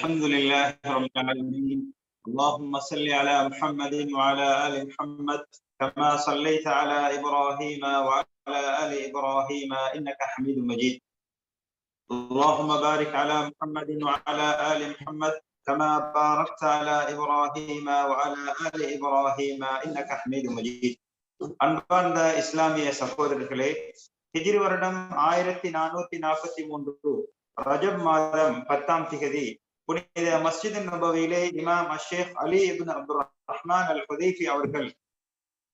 الحمد لله رب العالمين اللهم صل على محمد وعلى ال محمد كما صليت على ابراهيم وعلى ال ابراهيم انك حميد مجيد اللهم بارك على محمد وعلى ال محمد كما باركت على ابراهيم وعلى ال ابراهيم انك حميد مجيد அன்பார்ந்த இஸ்லாமிய சகோதரர்களே ஹிஜ்ரி வருடம் ஆயிரத்தி நானூத்தி நாற்பத்தி மூன்று ரஜப் மாதம் பத்தாம் திகதி புனித மஸ்ஜித் நபவியிலே இமாம் Asheikh Ali ibn Abdul Rahman al Hudhaifi அவர்கள்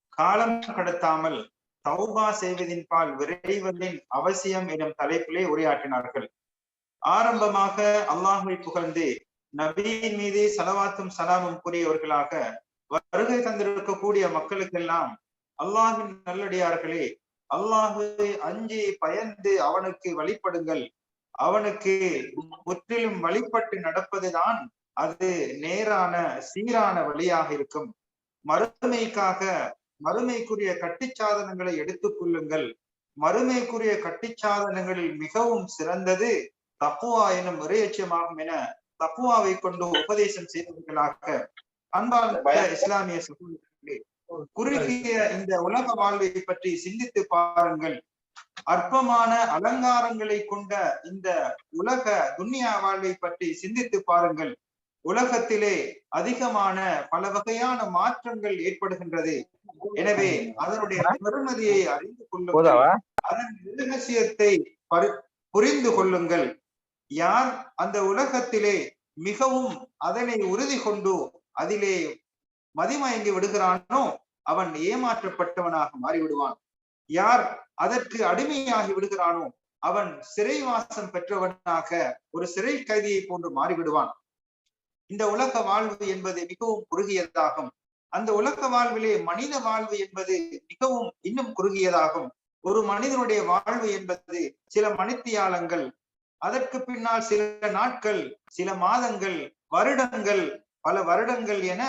காலம் கடத்தாமல் தௌபா செய்வதின் பால் விரைவதின் அவசியம் எனும் தலைப்பிலே உரையாற்றினார்கள். ஆரம்பமாக அல்லாஹுவை புகழ்ந்து நபியின் மீது சலவாத்தும் சலாமும் கூறியவர்களாக வருகை தந்திருக்கக்கூடிய மக்களுக்கெல்லாம் அல்லாஹின் நல்லடியார்களே அல்லாஹு அஞ்சி பயந்து அவனுக்கு வழிபடுங்கள் அவனுக்கு முற்றிலும் வழிபட்டு நடப்பதுதான் அது நேரான சீரான வழியாக இருக்கும். மறுமைக்காக மறுமைக்குரிய கட்டிச்சாதனங்களை எடுத்துக் கொள்ளுங்கள். மறுமைக்குரிய கட்டிச்சாதனங்களில் மிகவும் சிறந்தது தப்புவா எனும் இறையச்சமாகும் என தப்புவாவை கொண்டு உபதேசம் செய்தவர்களாக அன்பான இஸ்லாமிய சகோதரர்களே குறுகிய இந்த உலக வாழ்வை பற்றி சிந்தித்து பாருங்கள். அற்பமான அலங்காரங்களை கொண்ட இந்த உலக துன்யா வாழ்வை பற்றி சிந்தித்து பாருங்கள். உலகத்திலே அதிகமான பல வகையான மாற்றங்கள் ஏற்படுகின்றது. எனவே அதனுடைய பெருமதியை அறிந்து கொள்ளுங்கள். அதன் ரகசியத்தை புரிந்து கொள்ளுங்கள். யார் அந்த உலகத்திலே மிகவும் அதனை உறுதி கொண்டு அதிலே மதிமயங்கி விடுகிறானோ அவன் ஏமாற்றப்பட்டவனாக மாறிவிடுவான். யார் அதற்கு அடிமையாகி விடுகிறானோ அவன் சிறைவாசம் பெற்றவனாக ஒரு சிறை கைதியை போன்று மாறிவிடுவான். இந்த உலக வாழ்வு என்பது மிகவும் குறுகியதாகும். அந்த உலக வாழ்விலே மனித வாழ்வு என்பது மிகவும் இன்னும் குறுகியதாகும். ஒரு மனிதனுடைய வாழ்வு என்பது சில மணித்தியாலங்கள் அதற்கு பின்னால் சில நாட்கள் சில மாதங்கள் வருடங்கள் பல வருடங்கள் என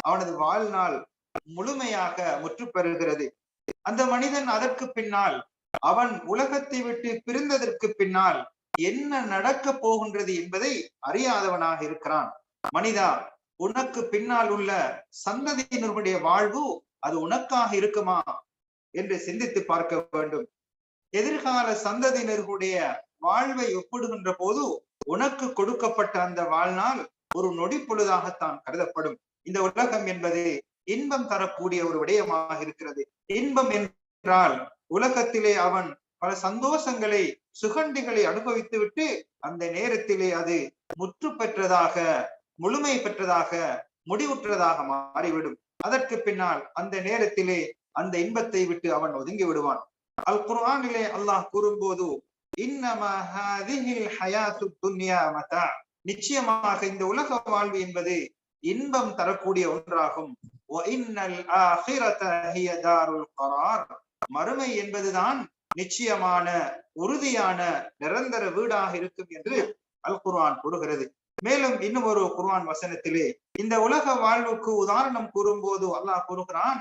அவனது வாழ்நாள் முழுமையாக முற்று பெறுகிறது அந்த மனிதன் அதற்கு பின்னால் அவன் உலகத்தை விட்டு பிரிந்ததற்கு பின்னால் என்ன நடக்க போகின்றது என்பதை அறியாதவனாக இருக்கிறான். மனிதா உனக்கு பின்னால் உள்ள சந்ததியினருடைய வாழ்வு அது உனக்காக இருக்குமா? என்று சிந்தித்து பார்க்க வேண்டும். எதிர்கால சந்ததியினர்களுடைய வாழ்வை ஒப்பிடுகின்ற போது உனக்கு கொடுக்கப்பட்ட அந்த வாழ்நாள் ஒரு நொடி பொழுதாகத்தான் கருதப்படும். இந்த உலகம் என்பது இன்பம் தரக்கூடிய ஒரு விடயமாக இருக்கிறது. இன்பம் என்றால் உலகத்திலே அவன் பல சந்தோஷங்களை சுகண்டிகளை அனுபவித்து விட்டு அந்த நேரத்திலே அது முற்று பெற்றதாக முழுமை பெற்றதாக முடிவுற்றதாக மாறிவிடும். அதற்கு பின்னால் அந்த நேரத்திலே அந்த இன்பத்தை விட்டு அவன் ஒதுங்கி விடுவான். அல் குர்ஆனிலே அல்லாஹ் கூறும்போது நிச்சயமாக இந்த உலக வாழ்வு என்பது இன்பம் தரக்கூடிய ஒன்றாகும். மறுமை என்பதுதான் நிச்சயமான உறுதியான நிரந்தர வீடாக இருக்கும் என்று அல் குர்ஆன் கூறுகிறது. மேலும் இன்னும் ஒரு குர்ஆன் வசனத்திலே இந்த உலக வாழ்வுக்கு உதாரணம் கூறும்போது அல்லாஹ் கூறுகிறான்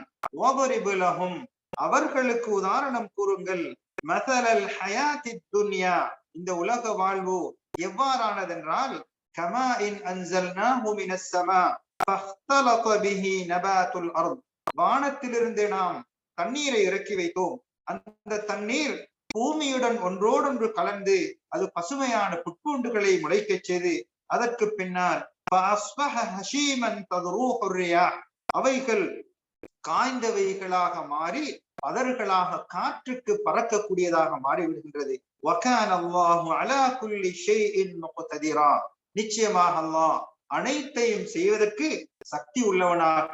அவர்களுக்கு உதாரணம் கூறுங்கள். மசலல் ஹயாத்தி துன்யா. இந்த உலக வாழ்வு எவ்வாறானதென்றால் கமா இன் அன்சல்னாஹு மினஸ் ஸமா فاختلط به نبات الارض வானத்திலிருந்து நாம் தண்ணீரை இறக்கி வைத்தோம் அந்த தண்ணீர் பூமியுடன் ஒன்றோடொன்று கலந்து அது பசுமையான புட்பூண்டுகளை முளைக்கச் செய்து அதற்கு பின்னால் அவைகள் காய்ந்தவைகளாக மாறி பதர்களாக காற்றுக்கு பறக்கக்கூடியதாக மாறிவிடுகின்றது நிச்சயமாக அல்லாஹ் அனைத்தையும் செய்வதற்கு சக்தி உள்ளவனாக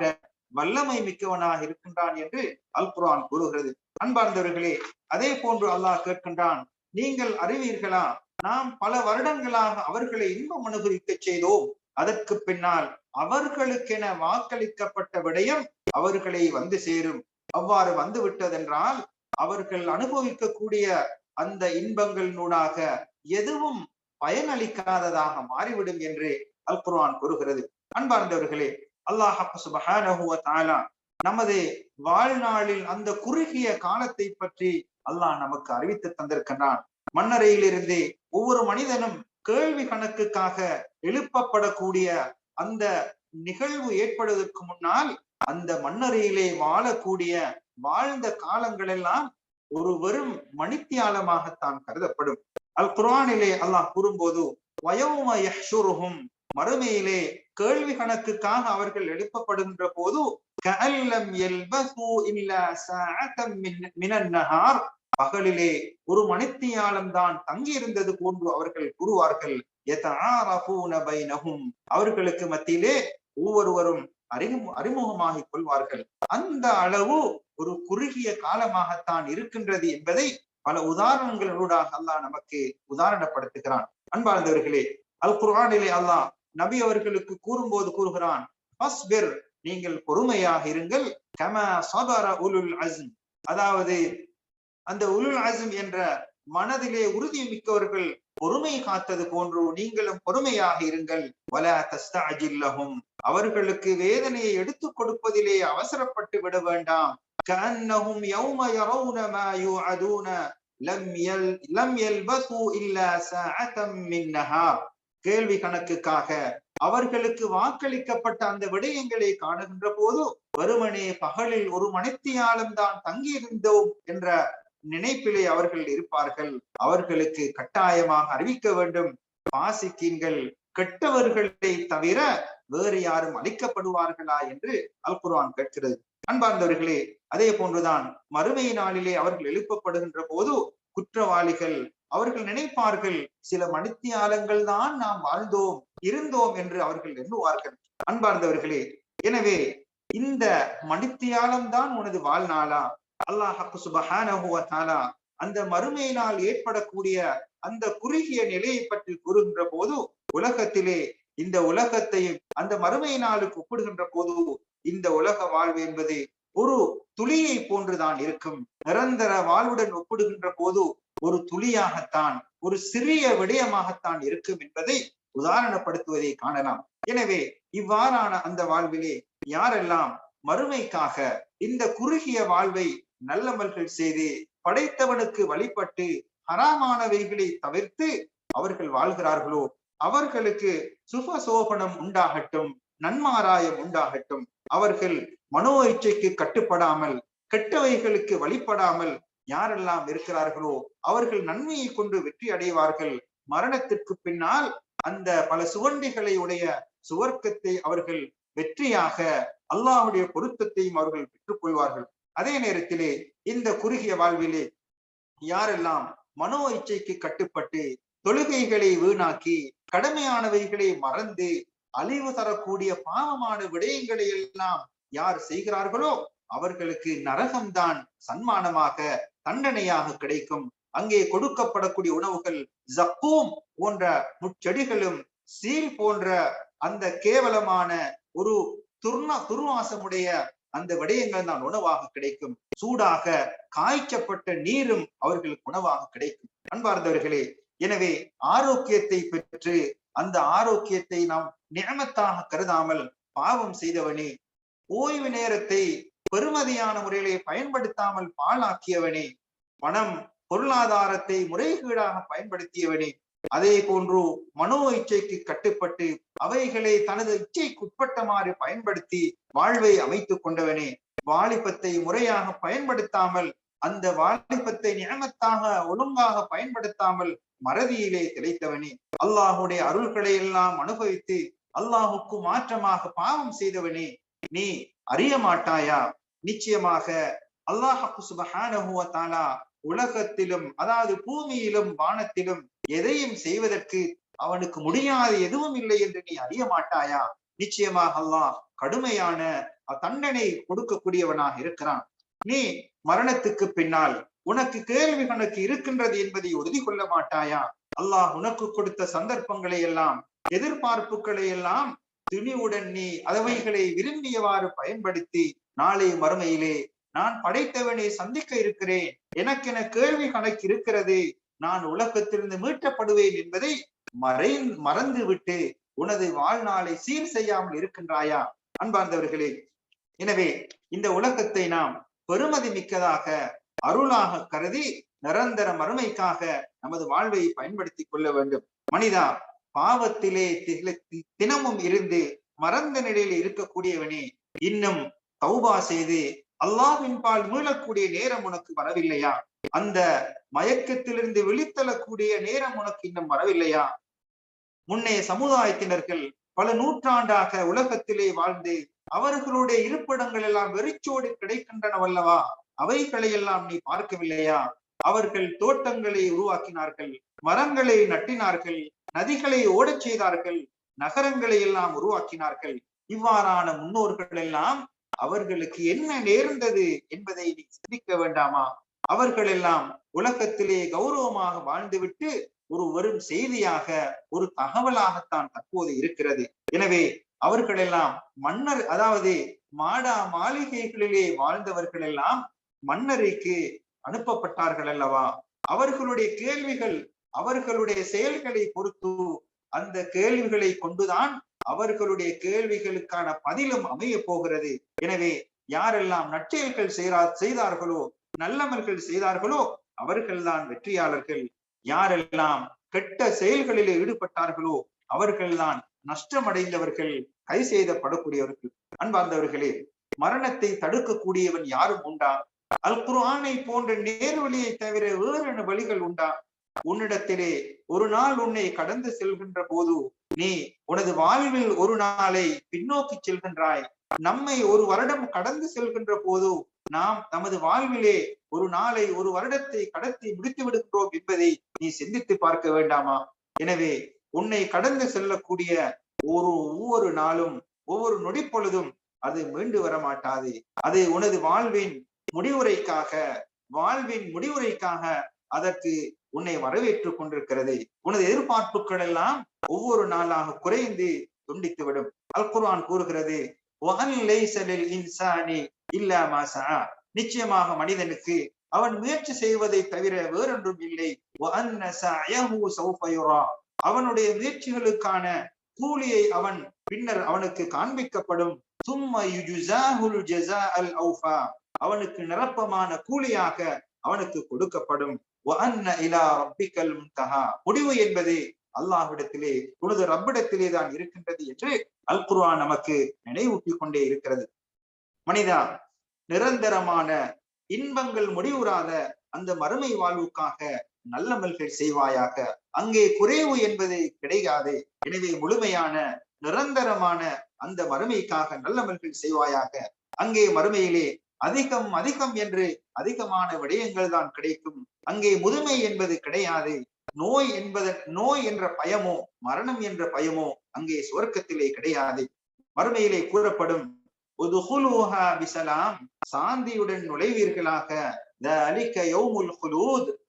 வல்லமை மிக்கவனாக இருக்கின்றான் என்று அல் குரான் கூறுகிறது. அன்பார்ந்தவர்களே அதே போன்று அல்லாஹ் கேட்கின்றான் நீங்கள் அறிவீர்களா? நாம் பல வருடங்களாக அவர்களை இன்பம் அனுபவிக்க செய்தோம். அதற்கு பின்னால் அவர்களுக்கென வாக்களிக்கப்பட்ட விடயம் அவர்களை வந்து சேரும். அவ்வாறு வந்து விட்டதென்றால் அவர்கள் அனுபவிக்கக்கூடிய அந்த இன்பங்களினூடாக எதுவும் பயனளிக்காததாக மாறிவிடும் என்று அல் குர்ஆன் கூறுகிறது. அன்பார்ந்தவர்களே அல்லாஹ் சுபஹானஹு நமது வாழ்நாளில் அந்த குறுகிய காலத்தை பற்றி அல்லாஹ் நமக்கு அறிவித்து தந்திருக்கின்றான். மண்ணறையிலிருந்து ஒவ்வொரு மனிதனும் கேள்வி கணக்குக்காக எழுப்பப்படக்கூடிய அந்த நிகழ்வு ஏற்படுவதற்கு முன்னால் அந்த மண்ணறையிலே வாழக்கூடிய வாழ்ந்த காலங்கள் எல்லாம் ஒரு வெறும் மணித்தியாலமாகத்தான் கருதப்படும். அல் குரானிலே அல்லாஹ் கூறும்போது வயோம யஹ்ஷுருஹும் மறுமையிலே கேள்வி கணக்குக்காக அவர்கள் எழுப்பப்படுகின்ற போது பகலிலே ஒரு மணித்தியாலம் தான் தங்கி இருந்தது போன்று அவர்கள் கூறுவார்கள் அவர்களுக்கு மத்தியிலே ஒவ்வொருவரும் அறிமு அறிமுகமாகிக் கொள்வார்கள். அந்த அளவு ஒரு குறுகிய காலமாகத்தான் இருக்கின்றது என்பதை பல உதாரணங்களூடாக அல்லாஹ் நமக்கு உதாரணப்படுத்துகிறான். அன்பார்ந்தவர்களே அல் குர்ஆனிலே அல்லாஹ் நபி அவர்களுக்கு கூறும்போது கூறுகிறான் நீங்கள் பொறுமையாக இருங்கள் கம சபர உலுல் அஸ்ம். அதாவது அந்த உலுல் அஸ்ம் என்ற மனதிலே உறுதி மிக்கவர்கள் பொறுமை காத்தது போன்று நீங்களும் பொறுமையாக இருங்கள். வல தஸ்தஅஜில்லஹும் அவர்களுக்கு வேதனையை எடுத்துக் கொடுப்பதிலே அவசரப்பட்டு விட வேண்டாம். كأنهم யௌம يرون ما يوعدون لم يل لم يلبثوا إلا ساعة من نهار. கேள்வி கணக்குக்காக. அவர்களுக்கு வாக்களிக்கப்பட்ட அந்த விடயங்களை காணுகின்ற போது வருமனே பகலில் ஒரு மணித்தியாலம் தான் தங்கியிருந்தோம் என்ற நினைப்பிலே அவர்கள் இருப்பார்கள். அவர்களுக்கு கட்டாயமாக அறிவிக்க வேண்டும். பாசிக்கீன்கள் கெட்டவர்களை தவிர வேறு யாரும் அழிக்கப்படுவார்களா என்று அல் குர்ஆன் கேட்கிறது. அன்பார்ந்தவர்களே அதே போன்றுதான் மறுமை நாளிலே அவர்கள் எழுப்பப்படுகின்ற போது குற்றவாளிகள் அவர்கள் நினைப்பார்கள் சில மணித்தியாலங்கள் தான் நாம் வாழ்ந்தோம் இருந்தோம் என்று அவர்கள் எண்ணுவார்கள். அன்பார்ந்தவர்களே எனவே இந்த மணித்தியாலம் தான் உனது வாழ்நாளா? அல்லாஹ் சுபஹானா அந்த மறுமையினால் ஏற்படக்கூடிய அந்த குறுகிய நிலையை பற்றி கூறுகின்ற போது உலகத்திலே இந்த உலகத்தையும் அந்த மறுமை நாளுக்கு ஒப்பிடுகின்ற போது இந்த உலக வாழ்வு என்பது ஒரு துளியை போன்றுதான் இருக்கும். நிரந்தர வாழ்வுடன் ஒப்பிடுகின்ற போது ஒரு துளியாகத்தான் ஒரு சிறிய விடயமாகத்தான் இருக்கும் என்பதை உதாரணப்படுத்துவதை காணலாம். எனவே இவ்வாறான அந்த வாழ்விலே யாரெல்லாம் மறுமைக்காக இந்த குறுகிய வாழ்வை நல்லமல்கள் செய்து படைத்தவனுக்கு வழிபட்டு ஹராமானவைகளை தவிர்த்து அவர்கள் வாழ்கிறார்களோ அவர்களுக்கு சுப சோபனம் உண்டாகட்டும் நன்மாராயம் உண்டாகட்டும் அவர்கள் மனோ இச்சைக்கு கட்டுப்படாமல் கெட்டவைகளுக்கு வழிபடாமல் யாரெல்லாம் இருக்கிறார்களோ அவர்கள் நன்மையை கொண்டு வெற்றி அடைவார்கள். மரணத்திற்கு பின்னால் அந்த பல சுவண்டிகளை உடைய சுவர்க்கத்தை அவர்கள் வெற்றியாக அல்லாஹுடைய பொருத்தத்தையும் அவர்கள் பெற்றுக் கொள்வார்கள். அதே நேரத்திலே இந்த குறுகிய வாழ்விலே யாரெல்லாம் மனோ இச்சைக்கு கட்டுப்பட்டு தொழுகைகளை வீணாக்கி கடமையானவைகளை மறந்து அழிவு தரக்கூடிய பாவமான விடயங்களை எல்லாம் யார் செய்கிறார்களோ அவர்களுக்கு நரகம்தான் சன்மானமாக தண்டனையாக கிடைக்கும். அங்கே கொடுக்கப்படக்கூடிய உணவுகள் ஜப்பூம் போன்ற முச்செடிகளும் சீல் போன்ற அந்த கேவலமான ஒரு துர்ணா துர்வாசமுடைய அந்த விடயங்கள் தான் உணவாக கிடைக்கும். சூடாக காய்ச்சப்பட்ட நீரும் அவர்களுக்கு உணவாக கிடைக்கும். அன்பார்ந்தவர்களே எனவே ஆரோக்கியத்தை பெற்று அந்த ஆரோக்கியத்தை நாம் நியமத்தாக கருதாமல் பாவம் செய்தவனே. ஓய்வு நேரத்தை பெருமதியான முறையிலே பயன்படுத்தாமல் பாழாக்கியவனே. பணம் பொருளாதாரத்தை முறைகீடாக பயன்படுத்தியவனே. அதே போன்று மனோ இச்சைக்கு கட்டுப்பட்டு அவைகளை தனது இச்சைக்கு உட்பட்டமாறு பயன்படுத்தி வாழ்வை அமைத்துக் கொண்டவனே. வாலிபத்தை முறையாக பயன்படுத்தாமல் அந்த வாலிபத்தை நியமத்தாக ஒழுங்காக பயன்படுத்தாமல் மறதியிலே திளைத்தவனே. அல்லாஹுடைய அருள்களை எல்லாம் அனுபவித்து அல்லாஹுக்கு மாற்றமாக பாவம் செய்தவனே நீ அறிய மாட்டாயா? நிச்சயமாக அல்லாஹு சுபஹானஹு வ உலகத்திலும் அதாவது பூமியிலும் வானத்திலும் எதையும் செய்வதற்கு அவனுக்கு முடியாத எதுவும் இல்லை என்று நீ அறிய மாட்டாயா? நிச்சயமாக அல்லாஹ் கடுமையான தண்டனை கொடுக்கக்கூடியவனாக இருக்கிறான். நீ மரணத்துக்கு பின்னால் உனக்கு கேள்வி கணக்கு இருக்கின்றது என்பதை உறுதி கொள்ள மாட்டாயா? அல்லாஹ் உனக்கு கொடுத்த சந்தர்ப்பங்களை எல்லாம் எதிர்பார்ப்புகளை எல்லாம் துணிவுடன் நீ அதவைகளை விரும்பியவாறு பயன்படுத்தி நாளை மறுமையிலே நான் படைத்தவனை சந்திக்க இருக்கிறேன். எனக்கென கேள்வி கணக்கு இருக்கிறது. நான் உலகத்திலிருந்து மீட்டப்படுவேன் என்பதை மறை மறந்து விட்டு உனது வாழ்நாளை சீர் செய்யாமல் இருக்கின்றாயா? அன்பார்ந்தவர்களே எனவே இந்த உலகத்தை நாம் பெருமதி மிக்கதாக அருளாக கருதி நிரந்தர மறுமைக்காக நமது வாழ்வை பயன்படுத்திக் கொள்ள வேண்டும். மனிதா பாவத்திலே தினமும் இருந்து மறந்த நிலையில் இருக்கக்கூடியவனே இன்னும் தௌபா செய்து அல்லாவின் பால் மீளக்கூடிய நேரம் உனக்கு வரவில்லையா? அந்த மயக்கத்திலிருந்து வெளித்தள்ளக்கூடிய நேரம் உனக்கு இன்னும் வரவில்லையா? முன்னைய சமுதாயத்தினர்கள் பல நூற்றாண்டாக உலகத்திலே வாழ்ந்து அவர்களுடைய இருப்பிடங்கள் எல்லாம் வெறிச்சோடு கிடைக்கின்றனவல்லவா அவைகளை எல்லாம் நீ பார்க்கவில்லையா? அவர்கள் தோட்டங்களை உருவாக்கினார்கள் மரங்களை நட்டினார்கள் நதிகளை ஓடச் செய்தார்கள் நகரங்களை எல்லாம் உருவாக்கினார்கள். இவ்வாறான முன்னோர்கள் எல்லாம் அவர்களுக்கு என்ன நேர்ந்தது என்பதை நீ சிந்திக்க வேண்டாமா? அவர்கள் எல்லாம் உலகத்திலே கௌரவமாக வாழ்ந்துவிட்டு ஒரு வரும் செய்தியாக ஒரு தகவலாகத்தான் தற்போது இருக்கிறது. எனவே அவர்கள் எல்லாம் மன்னர் அதாவது மாடா மாளிகைகளிலே வாழ்ந்தவர்கள் எல்லாம் மன்னருக்கு அனுப்பப்பட்டார்கள் அல்லவா? அவர்களுடைய கேள்விகள் அவர்களுடைய செயல்களை பொறுத்து அந்த கேள்விகளை கொண்டுதான் அவர்களுடைய கேள்விகளுக்கான பதிலும் அமைய போகிறது. எனவே யாரெல்லாம் நற்செயல்கள் செய்கிறா செய்தார்களோ நல்லவர்கள் செய்தார்களோ அவர்கள்தான் வெற்றியாளர்கள். யாரெல்லாம் கெட்ட செயல்களிலே ஈடுபட்டார்களோ அவர்கள்தான் நஷ்டமடைந்தவர்கள் கை செய்தப்படக்கூடியவர்கள் அன்பார்ந்தவர்களே மரணத்தை தடுக்கக்கூடியவன் யாரும் உண்டா? அல் குர்ஆனை போன்ற நேர்வழியை தவிர வேறு வழிகள் உண்டா? உன்னிடத்திலே ஒரு நாள் உன்னை கடந்து செல்கின்ற போது நீ உனது வாழ்வில் ஒரு நாளை பின்னோக்கி செல்கின்றாய். நம்மை ஒரு வருடம் கடந்து செல்கின்ற போது நாம் நமது வாழ்விலே ஒரு நாளை ஒரு வருடத்தை கடத்தி முடித்து விடுகிறோம் என்பதை நீ சிந்தித்து பார்க்க வேண்டாமா? எனவே உன்னை கடந்து செல்லக்கூடிய ஒரு ஒவ்வொரு நாளும் ஒவ்வொரு நொடி பொழுதும் அது மீண்டு வர மாட்டாது அது உனது வாழ்வின் முடிவுரைக்காக வாழ்வின் முடிவுரைக்காக அதற்கு உன்னை வரவேற்றுக் கொண்டிருக்கிறது. உனது எதிர்பார்ப்புகள் எல்லாம் ஒவ்வொரு நாளாக குறைந்து துண்டித்து விடும் அல் குர்ஆன் கூறுகிறது இன்சானி இல்லா நிச்சயமாக மனிதனுக்கு அவன் முயற்சி செய்வதை தவிர வேறொன்றும் இல்லை. அவனுடைய முயற்சிகளுக்கான கூலியை அவன் பின்னர் அவனுக்கு காண்பிக்கப்படும். அவனுக்கு நிரப்பமான கூலியாக அவனுக்கு கொடுக்கப்படும். முடிவு என்பது அல்லாஹ்விடத்திலே பொழுது ரப்பிடத்திலே தான் இருக்கின்றது என்று அல் குர்ஆன் நமக்கு நினைவூட்டிக் கொண்டே இருக்கிறது. மனிதா நிரந்தரமான இன்பங்கள் முடிவுறாத அந்த மறுமை வாழ்வுக்காக நல்லமல்கள் செய்வாயாக. அங்கே குறைவு என்பது கிடையாது. எனவே முழுமையான நிரந்தரமான அந்த மறுமைக்காக நல்லமல்கள் செய்வாயாக. அங்கே மறுமையிலே அதிகம் அதிகம் என்று அதிகமான விடயங்கள் தான் கிடைக்கும். அங்கே முதுமை என்பது கிடையாது. நோய் என்பதன் நோய் என்ற பயமோ மரணம் என்ற பயமோ அங்கே சுவர்க்கத்திலே கிடையாது. மறுமையிலே கூறப்படும் விசலாம் சாந்தியுடன் நுழைவீர்களாக.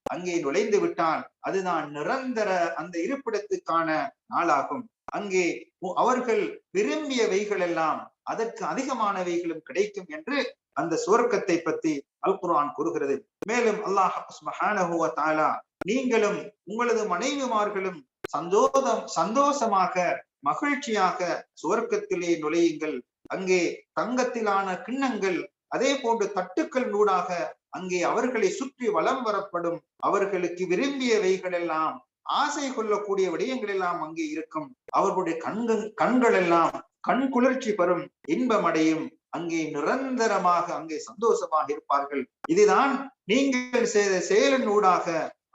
அங்கே நுழைந்து விட்டால் அதுதான் நிரந்தர அந்த இருப்பிடத்துக்கான நாளாகும். அங்கே உ- அவர்கள் விரும்பியவைகள் எல்லாம் அதற்கு அதிகமானவைகளும் கிடைக்கும் என்று அந்த சுவர்க்கத்தை பத்தி அல் கூறுகிறது. மேலும் அல்லாஹ் நீங்களும் உங்களது மனைவிமார்களும் சந்தோதம் சந்தோஷமாக மகிழ்ச்சியாக சுவர்க்கத்திலே நுழையுங்கள். அங்கே தங்கத்திலான கிண்ணங்கள் அதே போன்று தட்டுக்கள் நூடாக அங்கே அவர்களை சுற்றி வலம் வரப்படும். அவர்களுக்கு விரும்பியவைகள் எல்லாம் ஆசை கொள்ளக்கூடிய விடயங்கள் எல்லாம் அங்கே இருக்கும். அவர்களுடைய கண்கள் கண்கள் எல்லாம் கண் குளிர்ச்சி பெறும் இன்பமடையும் அங்கே நிரந்தரமாக அங்கே சந்தோஷமாக இருப்பார்கள். இதுதான் நீங்கள் செய்த செயலின் ஊடாக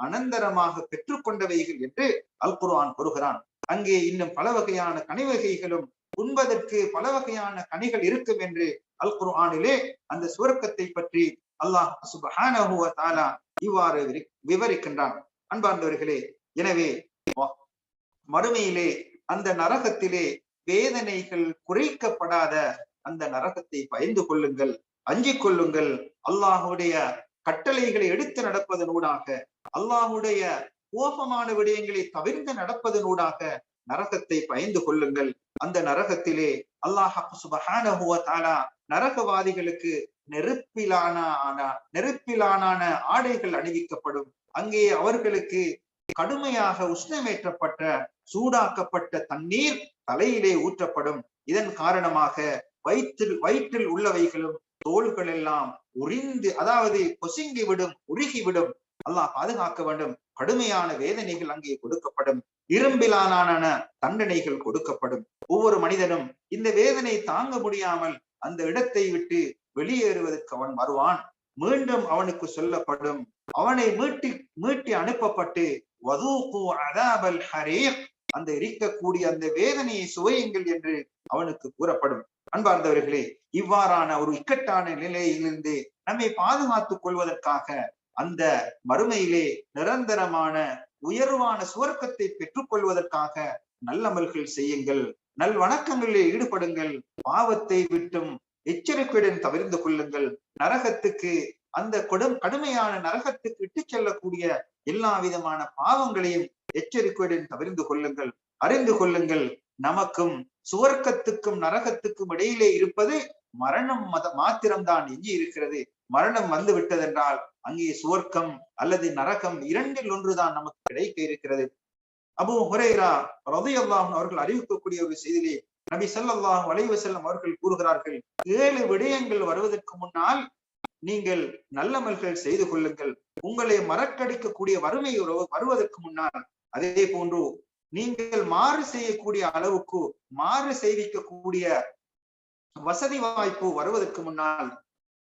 அனந்தரமாக பெற்றுக்கொண்டவைகள் என்று அல் குர்ஆன் கூறுகிறான். அங்கே இன்னும் பல வகையான கனிவகைகளும் உண்பதற்கு பல வகையான கனிகள் இருக்கும் என்று அல் குர்ஆனிலே அந்த சுவர்க்கத்தை பற்றி அல்லாஹ் சுப்ஹானஹு வ இவ்வாறு விரி- விவரிக்கின்றான். அன்பார்ந்தவர்களே எனவே மறுமையிலே அந்த நரகத்திலே வேதனைகள் குறைக்கப்படாத அந்த நரகத்தை பயந்து கொள்ளுங்கள் அஞ்சிக் கொள்ளுங்கள். அல்லாஹுடைய கட்டளைகளை எடுத்து நடப்பதனூடாக அல்லாஹுடைய கோபமான விடயங்களை தவிர்த்து நடப்பதனூடாக நரகத்தை பயந்து கொள்ளுங்கள். அந்த நரகத்திலே அல்லாஹ் சுபஹானஹு நரகவாதிகளுக்கு நெருப்பிலான ஆனா நெருப்பிலான ஆடைகள் அணிவிக்கப்படும். அங்கே அவர்களுக்கு கடுமையாக உஷ்ணமேற்றப்பட்ட சூடாக்கப்பட்ட தண்ணீர் தலையிலே ஊற்றப்படும். இதன் காரணமாக வயிற்றில் வயிற்றில் உள்ளவைகளும் தோள்கள் எல்லாம் உறிந்து அதாவது கொசுங்கி விடும் உருகி விடும் அல்லாஹ் பாதுகாக்க வேண்டும். கடுமையான வேதனைகள் அங்கே கொடுக்கப்படும். இரும்பிலான தண்டனைகள் கொடுக்கப்படும். ஒவ்வொரு மனிதனும் இந்த வேதனை தாங்க முடியாமல் அந்த இடத்தை விட்டு வெளியேறுவதற்கு அவன் வருவான். மீண்டும் அவனுக்கு சொல்லப்படும். அவனை மீட்டி மீட்டி அனுப்பப்பட்டு வதூகு அதாபல் ஹரீக் அந்த எரிக்கக்கூடிய அந்த வேதனையை சுவையுங்கள் என்று அவனுக்கு கூறப்படும். அன்பார்ந்தவர்களே இவ்வாறான ஒரு இக்கட்டான நிலையிலிருந்து நம்மை பாதுகாத்துக் கொள்வதற்காக அந்த மறுமையிலே நிரந்தரமான உயர்வான சுவர்க்கத்தை பெற்றுக்கொள்வதற்காக நல்லமல்கள் செய்யுங்கள். நல் வணக்கங்களில் ஈடுபடுங்கள். பாவத்தை விட்டும் எச்சரிக்கையுடன் தவிர்ந்து கொள்ளுங்கள். நரகத்துக்கு அந்த கொடும் கடுமையான நரகத்துக்கு இட்டு செல்லக்கூடிய எல்லா விதமான பாவங்களையும் எச்சரிக்கையுடன் தவிர்ந்து கொள்ளுங்கள். அறிந்து கொள்ளுங்கள். நமக்கும் சுவர்க்கத்துக்கும் நரகத்துக்கும் இடையிலே இருப்பது மரணம் மத மாத்திரம்தான் எஞ்சி இருக்கிறது. மரணம் வந்து விட்டதென்றால் அங்கே சுவர்க்கம் அல்லது நரகம் இரண்டில் ஒன்றுதான் நமக்கு கிடைக்க இருக்கிறது. அபு ஹுரேரா ரதையல்லாம் அவர்கள் அறிவிக்கக்கூடிய ஒரு செய்தியிலே நபி ஸல்லல்லாஹு அலைஹி செல்லும் அவர்கள் கூறுகிறார்கள் ஏழு விடயங்கள் வருவதற்கு முன்னால் நீங்கள் நல்லமல்கள் செய்து கொள்ளுங்கள். உங்களை மறக்கடிக்கக்கூடிய வறுமை வருவதற்கு முன்னால் அதே போன்று நீங்கள் மாறு செய்யக்கூடிய அளவுக்கு மாறு செய்விக்கக்கூடிய வசதி வாய்ப்பு வருவதற்கு முன்னால்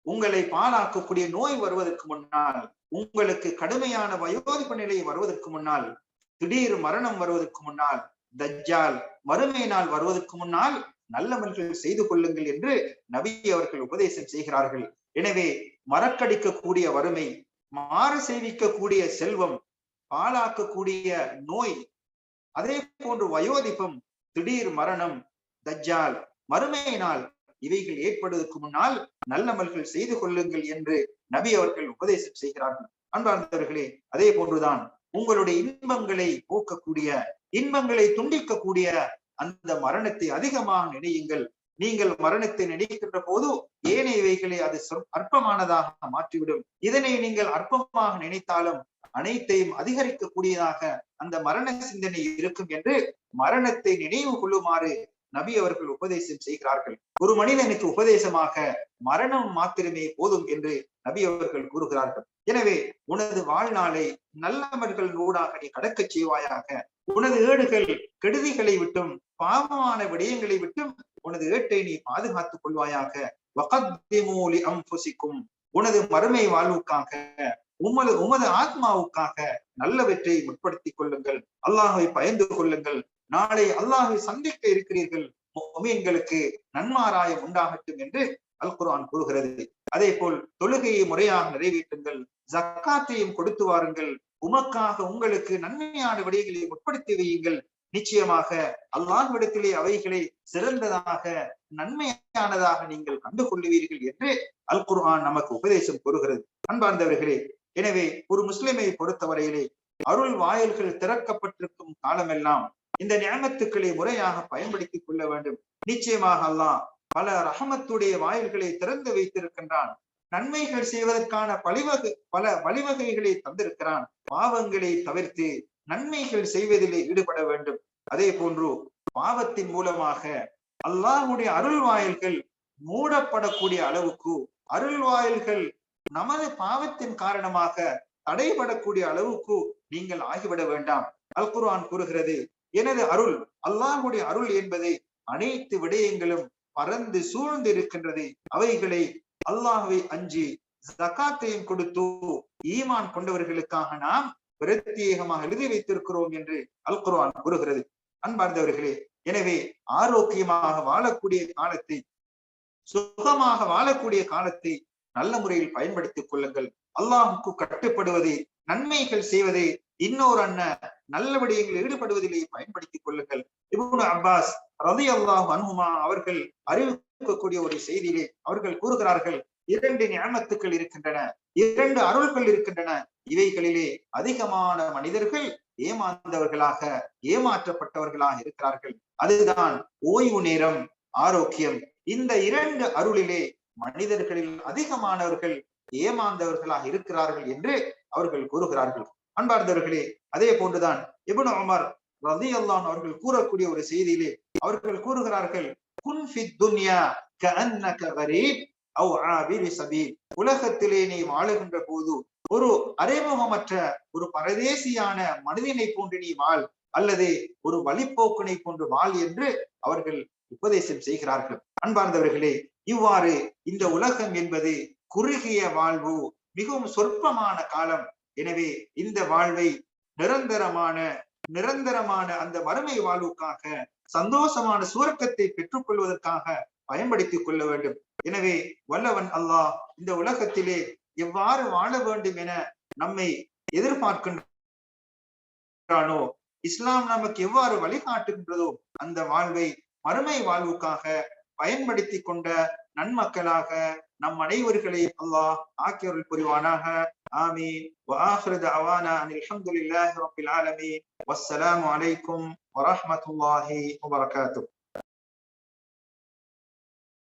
உங்களை பாழாக்கக்கூடிய நோய் வருவதற்கு முன்னால் உங்களுக்கு கடுமையான வயோதிப்பு நிலை வருவதற்கு முன்னால் திடீர் மரணம் வருவதற்கு முன்னால் தஜ்ஜால் வறுமை நாள் வருவதற்கு முன்னால் நல்லவர்கள் செய்து கொள்ளுங்கள் என்று நபி அவர்கள் உபதேசம் செய்கிறார்கள். எனவே மறக்கடிக்கக்கூடிய வறுமை மாறு செய்விக்கக்கூடிய செல்வம் பாழாக்கக்கூடிய நோய் அதே போன்று வயோதிபம் திடீர் மரணம் தஜ்ஜால் மறுமையினால் இவைகள் ஏற்படுவதற்கு முன்னால் நல்லமல்கள் செய்து கொள்ளுங்கள் என்று நபி அவர்கள் உபதேசம் செய்கிறார்கள். அன்பார்ந்தவர்களே அதே போன்றுதான் உங்களுடைய இன்பங்களை போக்கக்கூடிய இன்பங்களை துண்டிக்கக்கூடிய அந்த மரணத்தை அதிகமாக நினையுங்கள். நீங்கள் மரணத்தை நினைக்கின்ற போது ஏனைய இவைகளை அது அற்பமானதாக மாற்றிவிடும்? இதனை நீங்கள் அற்பமாக நினைத்தாலும் அனைத்தையும் அதிகரிக்கக்கூடியதாக அந்த மரண சிந்தனை இருக்கும் என்று மரணத்தை நினைவு கொள்ளுமாறு நபி அவர்கள் உபதேசம் செய்கிறார்கள். ஒரு மனிதனுக்கு உபதேசமாக மரணம் மாத்திரமே போதும் என்று நபி அவர்கள் கூறுகிறார்கள். எனவே உனது வாழ்நாளை நல்லவர்கள் நூடாக நீ கடக்க செய்வாயாக. உனது ஏடுகள் கெடுதிகளை விட்டும் பாவமான விடயங்களை விட்டு உனது ஏட்டை நீ பாதுகாத்துக் கொள்வாயாக. வகத்திமூலி அம்புசிக்கும். உனது மறுமை வாழ்வுக்காக உமது உமது ஆத்மாவுக்காக நல்லவற்றை முற்படுத்திக் கொள்ளுங்கள். அல்லாஹை பயந்து கொள்ளுங்கள். நாளை அல்லாஹை சந்திக்க இருக்கிறீர்கள். மீன்களுக்கு நன்மாராயம் உண்டாகட்டும் என்று அல் குரான் கூறுகிறது. அதே போல் தொழுகையை முறையாக நிறைவேற்றுங்கள். ஜக்காத்தையும் கொடுத்து வாருங்கள். உமக்காக உங்களுக்கு நன்மையான விடயங்களை உட்படுத்தி வையுங்கள். நிச்சயமாக அல்லாஹ்விடத்திலே அவைகளை சிறந்ததாக நன்மையானதாக நீங்கள் கண்டுகொள்ளுவீர்கள் என்று அல் குர்ஆன் நமக்கு உபதேசம் கூறுகிறது. அன்பார்ந்தவர்களே எனவே ஒரு முஸ்லிமை பொறுத்தவரையிலே அருள் வாயில்கள் திறக்கப்பட்டிருக்கும் காலமெல்லாம் இந்த ஞானத்துக்களை முறையாக பயன்படுத்திக் கொள்ள வேண்டும். நிச்சயமாக அல்லாஹ் பல ரஹமத்துடைய வாயில்களை திறந்து வைத்திருக்கின்றான். நன்மைகள் செய்வதற்கான பழிவகை பல வழிவகைகளை தந்திருக்கிறான். பாவங்களை தவிர்த்து நன்மைகள் செய்வதிலே ஈடுபட வேண்டும். அதே போன்று பாவத்தின் மூலமாக அல்லாஹுடைய அருள் வாயில்கள் மூடப்படக்கூடிய அளவுக்கு அருள் வாயில்கள் நமது பாவத்தின் காரணமாக தடைபடக்கூடிய அளவுக்கு நீங்கள் ஆகிவிட வேண்டாம். அல் குர்ஆன் கூறுகிறது எனது அருள் அல்லாஹுடைய அருள் என்பது அனைத்து விடயங்களும் பறந்து சூழ்ந்து இருக்கின்றது அவைகளை அல்லாஹுவை அஞ்சி ஜக்காத்தையும் கொடுத்து ஈமான் கொண்டவர்களுக்காக நாம் பிரத்யேகமாக எழுதி வைத்திருக்கிறோம் என்று அல் கூறுகிறது. அன்பார்ந்தவர்களே எனவே ஆரோக்கியமாக வாழக்கூடிய காலத்தை சுகமாக வாழக்கூடிய காலத்தை நல்ல முறையில் பயன்படுத்திக் கொள்ளுங்கள். அல்லாஹுக்கு கட்டுப்படுவதை நன்மைகள் செய்வதை இன்னொரு அண்ண நல்ல விடயங்களில் ஈடுபடுவதிலே பயன்படுத்திக் கொள்ளுங்கள். இபுன் அப்பாஸ் ரதி அல்லாஹ் அனுமா அவர்கள் அறிவிக்கக்கூடிய ஒரு செய்தியிலே அவர்கள் கூறுகிறார்கள் இரண்டு ஞானத்துக்கள் இருக்கின்றன. இரண்டு அருள்கள் இருக்கின்றன. இவைகளிலே அதிகமான மனிதர்கள் ஏமாந்தவர்களாக ஏமாற்றப்பட்டவர்களாக இருக்கிறார்கள். அதுதான் ஓய்வு நேரம் ஆரோக்கியம். இந்த இரண்டு அருளிலே மனிதர்களில் அதிகமானவர்கள் ஏமாந்தவர்களாக இருக்கிறார்கள் என்று அவர்கள் கூறுகிறார்கள். அன்பார்ந்தவர்களே அதே போன்றுதான் இபுன் உமர் ரதி அல்லான் அவர்கள் கூறக்கூடிய ஒரு செய்தியிலே அவர்கள் கூறுகிறார்கள் குன்ஃபி துன்யா கஅன்னக கரீப் அவ் ஆபிரி சபீல். உலகத்திலே நீ வாழுகின்ற போது ஒரு அறிமுகமற்ற ஒரு பரதேசியான மனிதனை போன்று நீ வாழ் அல்லது ஒரு வழிப்போக்கினை போன்று வாழ் என்று அவர்கள் உபதேசம் செய்கிறார்கள். அன்பார்ந்தவர்களே இவ்வாறு இந்த உலகம் என்பது குறுகிய வாழ்வு மிகவும் சொற்பமான காலம். எனவே இந்த வாழ்வை நிரந்தரமான நிரந்தரமான அந்த வறுமை வாழ்வுக்காக சந்தோஷமான சுவர்க்கத்தை பெற்றுக்கொள்வதற்காக பயன்படுத்திக் கொள்ள வேண்டும். எனவே வல்லவன் அல்லாஹ் இந்த உலகத்திலே எவ்வாறு வாழ வேண்டும் என நம்மை எதிர்பார்க்கின்றானோ இஸ்லாம் நமக்கு எவ்வாறு வழிகாட்டுகின்றதோ அந்த வாழ்வை மறுமை வாழ்வுக்காக பயன்படுத்தி கொண்ட நன்மக்களாக நம் அனைவர்களை அல்லாஹ் ஆக்கியோர்கள் புரிவானாக. ஆமீன். அலமீன் வசலாம் வலைக்கும் வரமத்துல்லாஹி வபரகாத்து